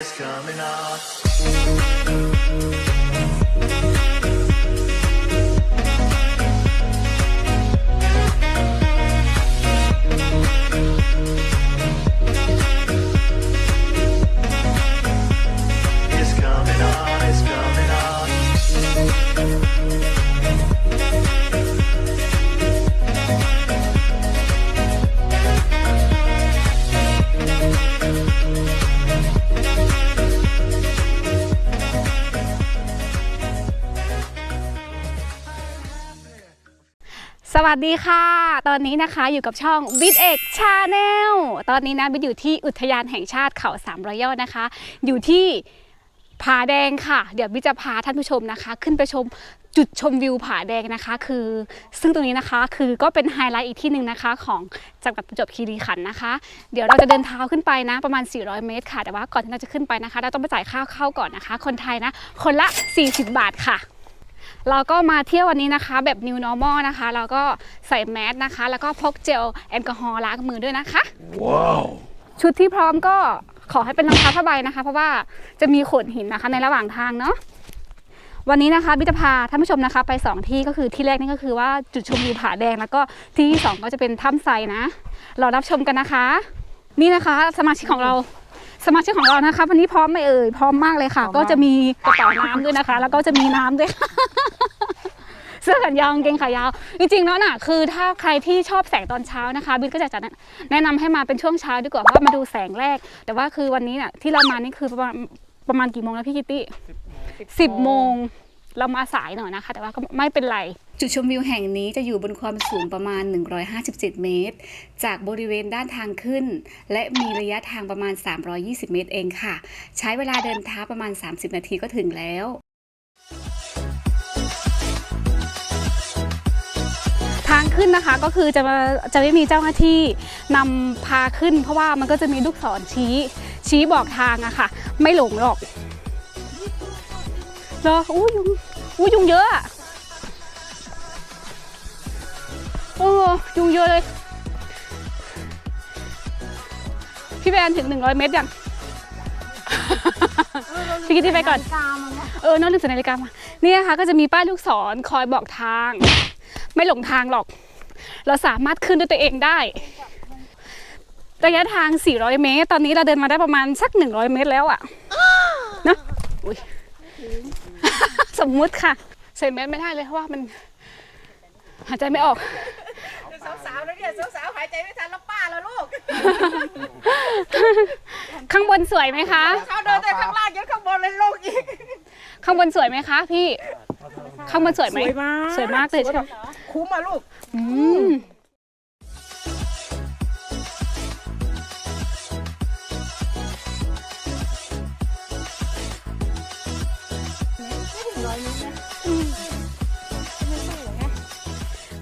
It's coming up. สวัสดีค่ะ ตอนนี้นะคะอยู่กับช่อง b i t เอกชาแนลตอนนี้นะบิดอยู่ที่อุทยานแห่งชาติเขาสามรอยยอดนะคะ อยู่ที่ผาแดงค่ะ เดี๋ยวบิจะพาท่านผู้ชมนะคะ ขึ้นไปชมจุดชมวิวผาแดงนะคะ คือ ซึ่งตรงนี้นะคะคือก็เป็นไฮไลท์อีกที่หนึ่งนะคะ ของจังหวัดประจวบคีรีขันธ์นะคะ เดี๋ยวเราจะเดินเท้าขึ้นไปนะประมาณ 400 เมตรค่ะ แต่ว่าก่อนที่เราจะขึ้นไปนะคะ เราต้องไปจ่ายค่าเข้าก่อนนะคะ คนไทยนะ คนละ 40 บาทค่ะ เราก็มาเที่ยววันนี้นะคะ แบบ new normal นะคะ เราก็ใส่แมสนะคะ แล้วก็พกเจลแอลกอฮอล์ล้างมือด้วยนะคะชุดที่พร้อมก็ขอให้เป็นรองเท้าผ้าใบนะคะ เพราะว่าจะมีโขดหินนะคะ ในระหว่างทางเนาะวันนี้นะคะบิจะพาท่านผู้ชมนะคะไปสองที่ก็คือที่แรกนี่ก็คือว่าจุดชมวิวผาแดง แล้วก็ที่ที่สองก็จะเป็นถ้ำไซนะเรารับชมกันนะคะ นี่นะคะสมาชิกของเรา สมาชิกของเรานะคะ วันนี้พร้อมไหมเอ่ยพร้อมมากเลยค่ะ ก็จะมีกระเป๋าน้ำด้วยนะคะ แล้วก็จะมีน้ำด้วยเสื้อแขนยาวกางเกงขายาว จริงๆแล้วน่ะคือถ้าใครที่ชอบแสงตอนเช้านะคะบินก็จะจะแนะนำให้มาเป็นช่วงเช้าดีกว่าเพราะว่ามาดูแสงแรก แต่ว่าคือวันนี้น่ะที่เรามานี่คือประมาณประมาณกี่โมงแล้วพี่คิตตี้สิบโมง เรามาสายหน่อยนะคะ แต่ว่าก็ไม่เป็นไร จุดชมวิวแห่งนี้จะอยู่บนความสูงประมาณ 157 เมตร จากบริเวณด้านทางขึ้น และมีระยะทางประมาณ 320 เมตรเองค่ะ ใช้เวลาเดินเท้าประมาณ 30 นาทีก็ถึงแล้วทางขึ้นนะคะก็คือจะมาจะไม่มีเจ้าหน้าที่นำพาขึ้น เพราะว่ามันก็จะมีลูกศรชี้ ชี้บอกทางอะค่ะ ไม่หลงหรอก เหรออู้ยุงอู้ยุงเยอะอะโอ้ยุงเยอะเลย พี่แบนถึง100เมตรยัง พี่กิตตี้ไปก่อน เออน้องลืมใส่นาฬิกามานี่นะคะก็จะมีป้ายลูกศรคอยบอกทาง ไม่หลงทางหรอก เราสามารถขึ้นด้วยตัวเองได้ระยะทาง 400 เมตร ตอนนี้เราเดินมาได้ประมาณสัก 100 เมตรแล้วอะนะอุ๊ย สมมุติค่ะ ใส่แมสไม่ได้เลยเพราะว่ามันหายใจไม่ออก สาวๆแล้วเนี่ยสาวๆหายใจไม่ทันแล้วป้าแล้วลูกข้างบนสวยไหมคะ เขาเดินแต่ข้างล่างยันข้างบนเลยลงอีกข้างบนสวยไหมคะพี่ ข้างบนสวยไหมสวยมากสวยมากเลยใช่ไหมคุ้มอะลูก อืม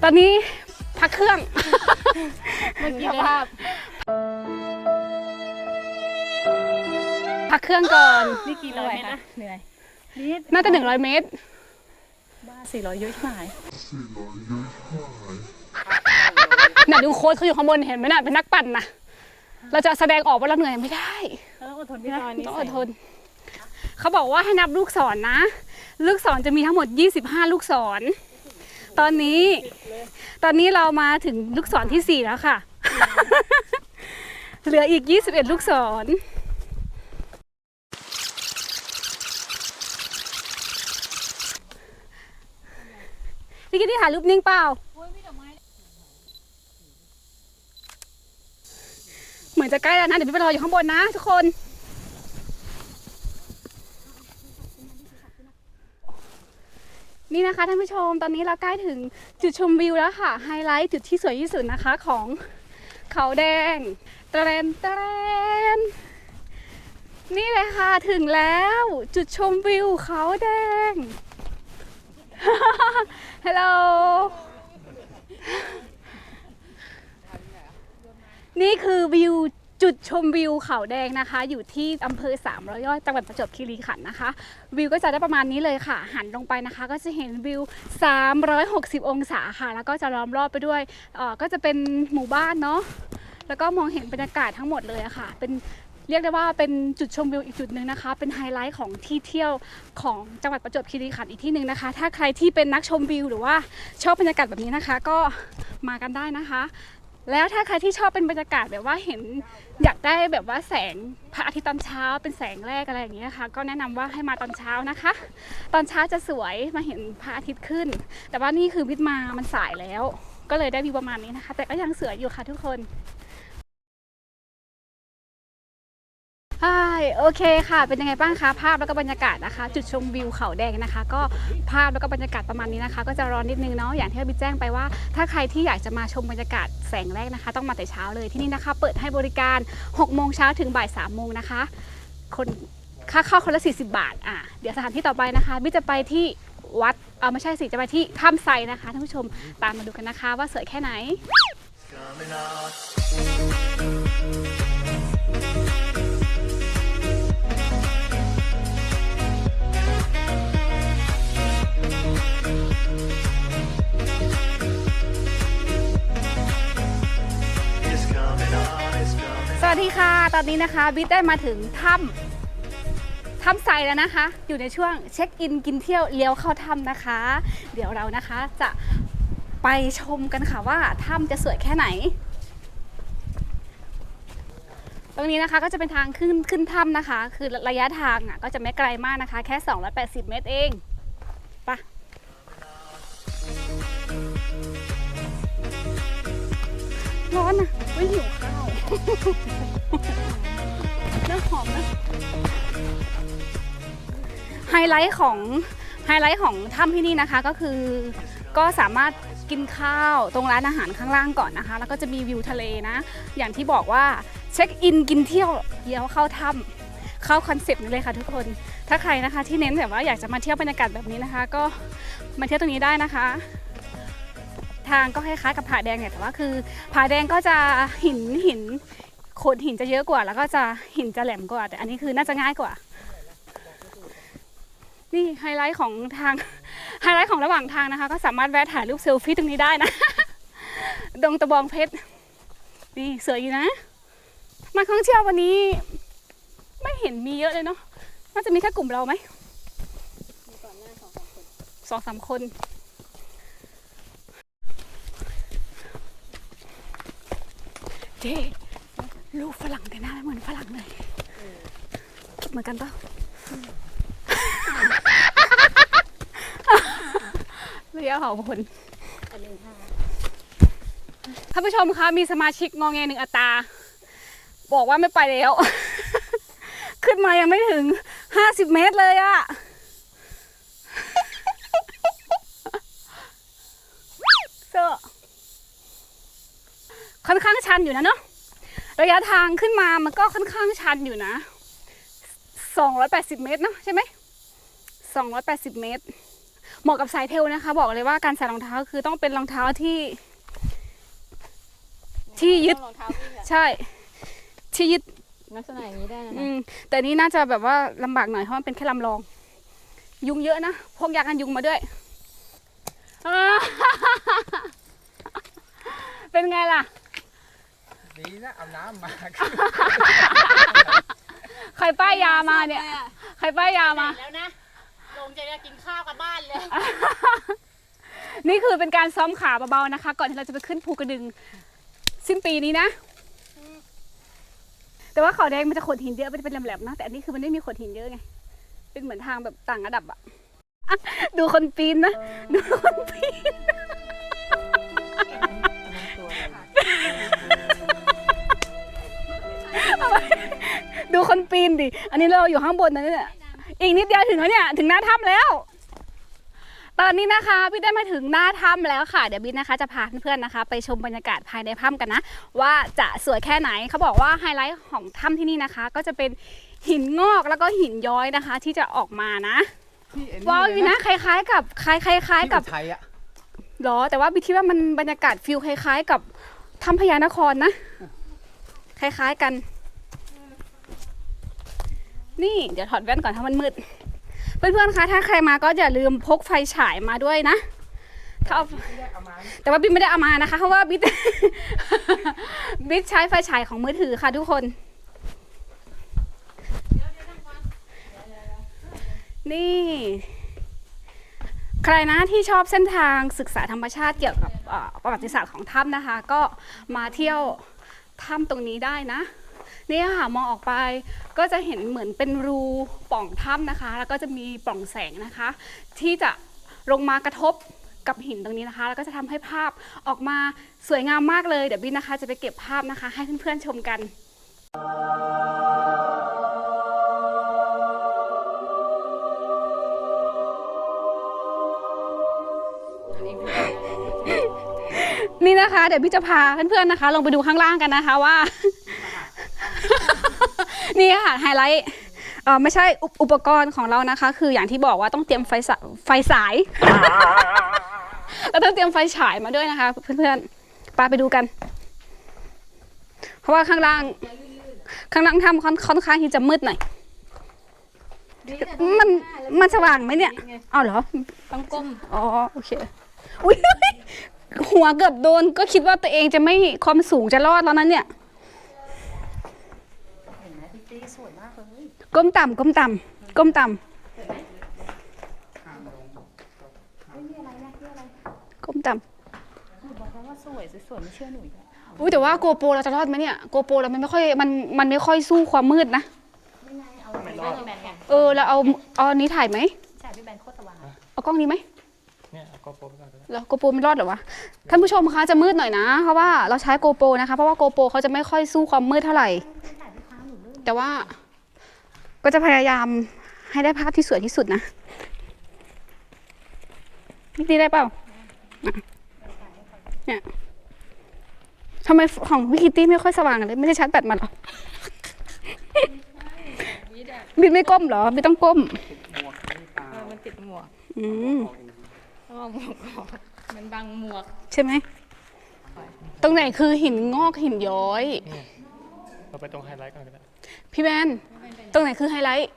อนนี้พักเครื่อง เมื่อกี้ภาพ พักเครื่องก่อน นี่กี่ร้อยเมตรนะ เหนื่อยน่าจะหนึ่งร้อยเมตร บ้าสี่ร้อยเยอะใช่ไหมน่ะดูโค้ชเขาอยู่ข้างบนเห็นไหมน่ะเป็นนักปั่นนะเราจะแสดงออกว่าเราเหนื่อยไม่ได้แล้วอดทนพี่น้อยนี่ต้องอดทน เขาบอกว่าให้นับลูกศรนนะลูกศรจะมีทั้งหมด 25 ลูกศร ตอนนี้ ตอนนี้เรามาถึงลูกศรที่4แล้วค่ะ เหลืออีก21ลูกศรพี่กิตตี้ถ่ายรูปนิ่งเปล่า เหมือนจะใกล้แล้วนะ เดี๋ยวพี่ไปรออยู่ข้างบนนะทุกคน นี่นะคะท่านผู้ชมตอนนี้เราใกล้ถึงจุดชมวิวแล้วค่ะ ไฮไลท์จุดที่สวยที่สุดนะคะของเขาแดงตะเรนตะเรนนี่เลยค่ะถึงแล้วจุดชมวิวเขาแดง ฮัลโหล นี่คือวิว จุดชมวิวเขาแดงนะคะ อยู่ที่อำเภอสามร้อยยอดจังหวัดประจวบคีรีขันธ์นะคะ วิวก็จะได้ประมาณนี้เลยค่ะ หันลงไปนะคะ ก็จะเห็นวิว 360 องศาค่ะ แล้วก็จะล้อมรอบไปด้วยเอ่อก็จะเป็นหมู่บ้านเนาะแล้วก็มองเห็นบรรยากาศทั้งหมดเลยอะค่ะ เป็นเรียกได้ว่าเป็นจุดชมวิวอีกจุดหนึ่งนะคะ เป็นไฮไลท์ของที่เที่ยวของจังหวัดประจวบคีรีขันธ์อีกที่หนึ่งนะคะ ถ้าใครที่เป็นนักชมวิวหรือว่าชอบบรรยากาศแบบนี้นะคะ ก็มากันได้นะคะ แล้วถ้าใครที่ชอบเป็นบรรยากาศแบบว่าเห็น อยากได้แบบว่าแสงพระอาทิตย์ตอนเช้าเป็นแสงแรกอะไรอย่างเงี้ยค่ะ ก็แนะนำว่าให้มาตอนเช้านะคะ ตอนเช้าจะสวยมาเห็นพระอาทิตย์ขึ้น แต่ว่านี่คือวิทย์มามันสายแล้ว ก็เลยได้วิวประมาณนี้นะคะ แต่ก็ยังสวยอยู่ค่ะทุกคน โอเคค่ะ เป็นยังไงบ้างคะภาพแล้วก็บรรยากาศนะคะ จุดชมวิวเขาแดงนะคะ ก็ภาพแล้วก็บรรยากาศประมาณนี้นะคะ ก็จะร้อนนิดนึงเนาะอย่างที่บิ๊กแจ้งไปว่า ถ้าใครที่อยากจะมาชมบรรยากาศแสงแรกนะคะ ต้องมาแต่เช้าเลยที่นี่นะคะ เปิดให้บริการ6โมงเช้าถึงบ่าย3โมงนะคะ คนค่าเข้าคนละ 40 บาทอะเดี๋ยวสถานที่ต่อไปนะคะบิ๊กจะไปที่วัดเออไม่ใช่สิจะไปที่ถ้ำไซนะคะท่านผู้ชมตามมาดูกันนะคะ ว่าสวยแค่ไหน ตอนนี้นะคะบิ๊กได้มาถึงถ้ำถ้ำไซแล้วนะคะ อยู่ในช่วงเช็คอินกินเที่ยวเลี้ยวเข้าถ้ำนะคะ เดี๋ยวเรานะคะจะไปชมกันค่ะว่าถ้ำจะสวยแค่ไหน ตรงนี้นะคะก็จะเป็นทางขึ้นขึ้นถ้ำนะคะ คือระยะทางอะก็จะไม่ไกลมากนะคะ แค่ 280 เมตรเองไปะร้อนนะไม่หิวข้าว เนื้อหอมนะไฮไลท์ของไฮไลท์ของถ้ำที่นี่นะคะก็คือก็สามารถกินข้าวตรงร้านอาหารข้างล่างก่อนนะคะ แล้วก็จะมีวิวทะเลนะ อย่างที่บอกว่าเช็คอินกินเที่ยวเลี้ยวเข้าถ้ำเข้าคอนเซปต์นี้เลยค่ะทุกคน ถ้าใครนะคะที่เน้นแบบว่าอยากจะมาเที่ยวบรรยากาศแบบนี้นะคะ ก็มาเที่ยวตรงนี้ได้นะคะ ทางก็คล้ายๆกับผาแดงเนี่ยแต่ว่าคือผาแดงก็จะหินหินโขดหินจะเยอะกว่า แล้วก็จะหินจะแหลมกว่า แต่อันนี้คือน่าจะง่ายกว่า นี่ไฮไลท์ของทางไฮไลท์ของระหว่างทางนะคะ ก็สามารถแวะถ่ายรูปเซลฟี่ตรงนี้ได้นะ ดงตะบองเพชร นี่สวยอยู่นะมาท่องเที่ยววันนี้ ไม่เห็นมีเยอะเลยเนาะน่าจะมีแค่กลุ่มเราไหมสองสามคน จ๊ลูกฝรั่งแต่หน้าเหมือนฝรั่งเลยคิดเหมือนกันปะระยะเผาผลท่านผู้ชมคะมีสมาชิกงองแงหนึ่งอัตราบอกว่าไม่ไปแล้ว ขึ้นมายังไม่ถึง50เมตรเลยอะเซอร์ ค่อนข้างชันอยู่นะเนาะระยะทางขึ้นมามันก็ค่อนข้างชันอยู่นะ 280 เมตรเนอะใช่ไหม 280 เมตร เหมาะกับสายเทรลนะคะ บอกเลยว่าการใส่รองเท้าคือต้องเป็นรองเท้าที่ ที่ยึด รองเท้าวิ่งอะใช่ ที่ยึด ลักษณะอย่างนี้ได้นะอืมแต่นี่น่าจะแบบว่าลำบากหน่อยเพราะมันเป็นแค่ลำลอง ยุงเยอะนะพกยากันยุงมาด้วยอ่า เป็นไงล่ะ ดีนะเอาน้ำมา ใครป้ายยามาเนี่ย ใครป้ายยามา แล้วนะ ลงจะได้กินข้าวกลับบ้านเลย นี่คือเป็นการซ้อมขาเบาๆนะคะ ก่อนที่เราจะไปขึ้นภูกระดึง สิ้นปีนี้นะ แต่ว่าเขาแดงมันจะขดหินเยอะมันจะเป็นแหลมๆนะ แต่อันนี้คือมันไม่มีขดหินเยอะไง เป็นเหมือนทางแบบต่างระดับอะอะดูคนปีนนะ ดูคนปีน ดูคนปีนดิ อันนี้เราอยู่ข้างบนนะเนี่ยอีกนิดเดียวถึงแล้วเนี่ย ถึงหน้าถ้ำแล้ว ตอนนี้นะคะพี่ได้มาถึงหน้าถ้ำแล้วค่ะ เดี๋ยวบิ๊กนะคะจะพาเพื่อนๆนะคะ ไปชมบรรยากาศภายในถ้ำกันนะ ว่าจะสวยแค่ไหนเขาบอกว่าไฮไลท์ของถ้ำที่นี่นะคะ ก็จะเป็นหินงอกแล้วก็หินย้อยนะคะ ที่จะออกมานะว้าวอยู่นะคล้ายๆ กับคล้ายๆคล้ายๆกับไทยอะหรอ แต่ว่าบิ๊กคิดว่ามันบรรยากาศฟิลคล้าย ๆ กับถ้ำพญานครนะ คล้ายๆกัน นี่เดี๋ยวถอดแว่นก่อนถ้ามันมืด เพื่อนๆคะถ้าใครมาก็อย่าลืมพกไฟฉายมาด้วยนะถ้าเอาแต่ว่าบิ๊กไม่ได้เอามานะคะเพราะว่าบิ๊กบิ๊กใช้ไฟฉายของมือถือค่ะทุกคน นี่ ใครนะที่ชอบเส้นทางศึกษาธรรมชาติเกี่ยวกับประวัติศาสตร์ของถ้ำนะคะ ก็มาเที่ยวถ้ำตรงนี้ได้นะ นี่ค่ะมองออกไปก็จะเห็นเหมือนเป็นรูป่องถ้ำนะคะ แล้วก็จะมีปล่องแสงนะคะ ที่จะลงมากระทบกับหินตรงนี้นะคะ แล้วก็จะทำให้ภาพออกมาสวยงามมากเลยเดี๋ยวบินนะคะ จะไปเก็บภาพนะคะ ให้เพื่อนๆชมกันนี่นะคะ เดี๋ยวพี่จะพาเพื่อนๆนะคะ ลงไปดูข้างล่างกันนะคะว่า นี่ค่ะไฮไลท์เออไม่ใช่อุปอุปกรณ์ของเรานะคะ คืออย่างที่บอกว่าต้องเตรียมไฟสาไฟสายแล้วต้องเตรียมไฟฉายมาด้วยนะคะ เพื่อนๆปาไปดูกัน เพราะว่าข้างล่าง ข้างล่างถ้ำค่อนค่อนข้างที่จะมืดหน่อยมันมันสว่างไหมเนี่ยเอาเหรอต้องก้มอ๋อโอเคอุ้ยหัวเกือบโดนก็คิดว่าตัวเองจะไม่ความสูงจะรอดแล้วนั้นเนี่ย เห็นไหมพี่ตี้สวยมา กเลยก้มต่ำก้มต่ำก้มต่ำก้มต่บอกว่าสวยสวยไม่เชื่อหนูอีกแล้วำอุ้ยแต่ว่าโกโปรเราจะรอดไหมเนี่ยโกโปรเรามันไม่ค่อยมันมันไม่ค่อยสู้ความมืดนะเอาพี่แบนไงเออเราเอาเอาอันนี้ถ่ายไหมใช่พี่แบนโคตรสว่างเอากล้องนี้ไหม เนี่ยเอาก็โป๊ไปก่อนก็ได้ แล้วโกโปรมันรอดเหรอวะ ท่านผู้ชมคะจะมืดหน่อยนะ เพราะว่าเราใช้โกโปรนะคะ เพราะว่าโกโปรเขาจะไม่ค่อยสู้ความมืดเท่าไหร่ แต่ว่า ก็จะพยายามให้ได้ภาพที่สวยที่สุดนะนี่ได้เปล่าอะเนี่ยทำไมของวิคิตตี้ไม่ค่อยสว่างเลย ไม่ได้ชาร์จแบตมาเหรอบินไม่ก้มเหรอบินต้องก้มหมวกนี่ตาเออมันติดหมวกอืมต้องเอาหมวกออกมันบังหมวก ใช่ไหม ตรงไหนคือหินงอกหินย้อย เราไปตรงไฮไลท์ก่อนก็ได้ พี่แมนตรงไหนคือไฮไลท์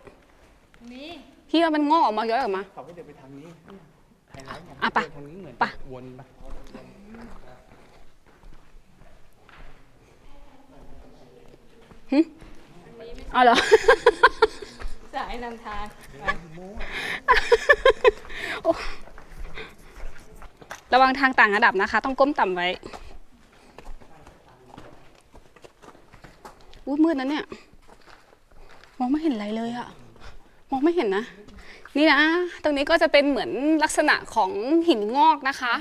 นี่ที่ว่ามันงอกออกมาย้อยออกมาเขาไม่เดินไปทางนี้ไฮไลท์อะไปเดินทางนี้เหมือนไปวนไปเอาเหรอ สายนำทางระวังทางต่างระดับนะคะ ต้องก้มต่ำไว้ อุ้ยมืดนะเนี่ย มองไม่เห็นอะไรเลยอะมองไม่เห็นนะ นี่นะ ตรงนี้ก็จะเป็นเหมือนลักษณะของหินงอกนะคะ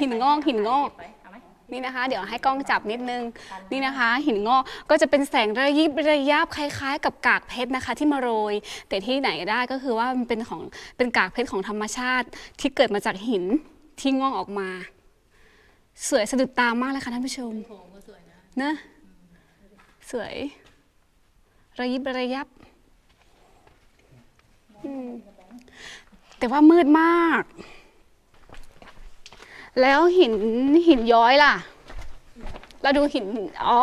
หินงอกหินงอกนี่นะคะ เดี๋ยวให้กล้องจับนิดนึงนี่นะคะ หินงอกก็จะเป็นแสงระยิบระยับคล้าย ๆ กับกากเพชรนะคะ ที่มาโรย แต่ที่ไหนได้ก็คือว่ามันเป็นของเป็นกากเพชรของธรรมชาติ ที่เกิดมาจากหินที่งอกออกมา สวยสะดุดตามากเลยค่ะท่านผู้ชมโถงก็สวยนะนะสวย ระยิบระยับอืมแต่ว่ามืดมาก แล้วหินหินย้อยล่ะ เราดูหิน อ๋อ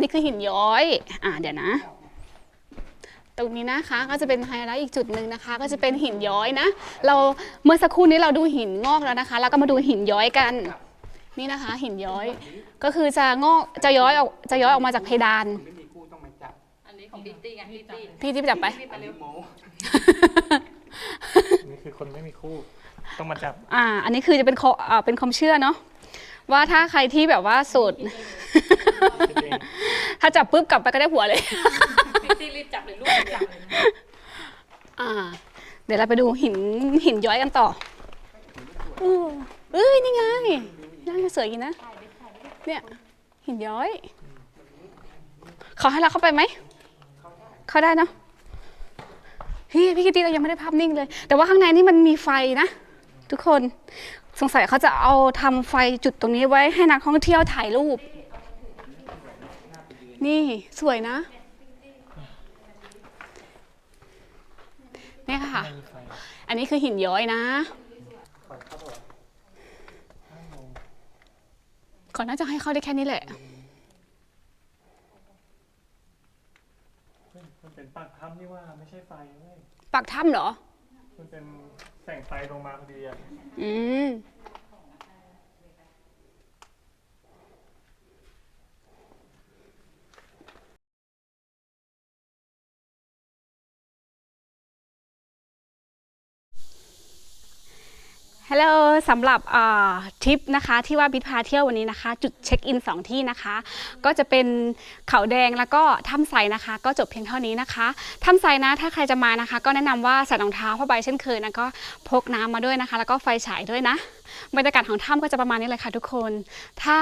นี่คือหินย้อย อ่าเดี๋ยวนะ ตรงนี้นะคะ ก็จะเป็นไฮไลท์อีกจุดหนึ่งนะคะ ก็จะเป็นหินย้อยนะ เราเมื่อสักครู่นี้เราดูหินงอกแล้วนะคะ แล้วก็มาดูหินย้อยกัน นี่นะคะ หินย้อย ก็คือจะงอก จะย้อยออก จะย้อยออกมาจากเพดาน ของพี่ตี้ไงพี่ตี้พี่ที่ไปจับไป อันนี้โมนี่คือคนไม่มีคู่ ต้องมาจับ อ่า อันนี้คือจะเป็นข้ออ่าเป็นความเชื่อเนาะว่าถ้าใครที่แบบว่าโสดคิดเอง ถ้าจับปุ๊บกลับไปก็ได้ผัวเลยพี่ตี้รีบจับเลยลูกรีบจับเลยนะอ่า เดี๋ยวเราไปดูหินหินย้อยกันต่ออือเอ้ยนี่ไงน่าจะสวยกินนะ เนี่ย หินย้อยเขาให้เราเข้าไปไหม เข้าได้เนาะพี่พี่คิตตี้เรายังไม่ได้ภาพนิ่งเลย แต่ว่าข้างในนี่มันมีไฟนะ ทุกคนสงสัยเขาจะเอาทำไฟจุดตรงนี้ไว้ให้นักท่องเที่ยวถ่ายรูป นี่สวยนะนี่ค่ะ อันนี้คือหินย้อยนะก่อนน่าจะให้เข้าได้แค่นี้แหละ มันเป็นปากถ้ำนี่ว่าไม่ใช่ไฟเว้ยปากถ้ำเหรอ มันเป็นแสงไฟลงมาพอดีอะอืม ฮัลโหลสำหรับทริปนะคะที่ว่าบิดพาเที่ยววันนี้นะคะ จุดเช็คอินสองที่นะคะ ก็จะเป็นเขาแดงแล้วก็ถ้ำไซนะคะ ก็จบเพียงเท่านี้นะคะถ้ำไซนะถ้าใครจะมานะคะ ก็แนะนำว่าใส่รองเท้าผ้าใบเช่นเคยนะก็พกน้ำมาด้วยนะคะ แล้วก็ไฟฉายด้วยนะบรรยากาศของถ้ำก็จะประมาณนี้เลยค่ะทุกคน ถ้า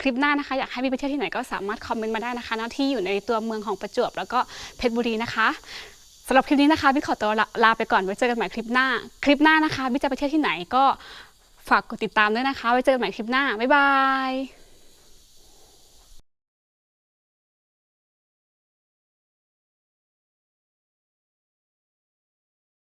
คลิปหน้านะคะอยากให้บิดไปเที่ยวที่ไหนก็สามารถคอมเมนต์มาได้นะคะณที่อยู่ในตัวเมืองของประจวบแล้วก็เพชรบุรีนะคะำหรับคลิปนี้นะคะบิ๊กขอตัวลาลาไปก่อนไว้เจอกันใหม่คลิปหน้า คลิปหน้านะคะบิ๊กจะไปเที่ยวที่ไหนก็ฝากกดติดตามด้วยนะคะ ไว้เจอกันใหม่คลิปหน้าบ๊ายบาย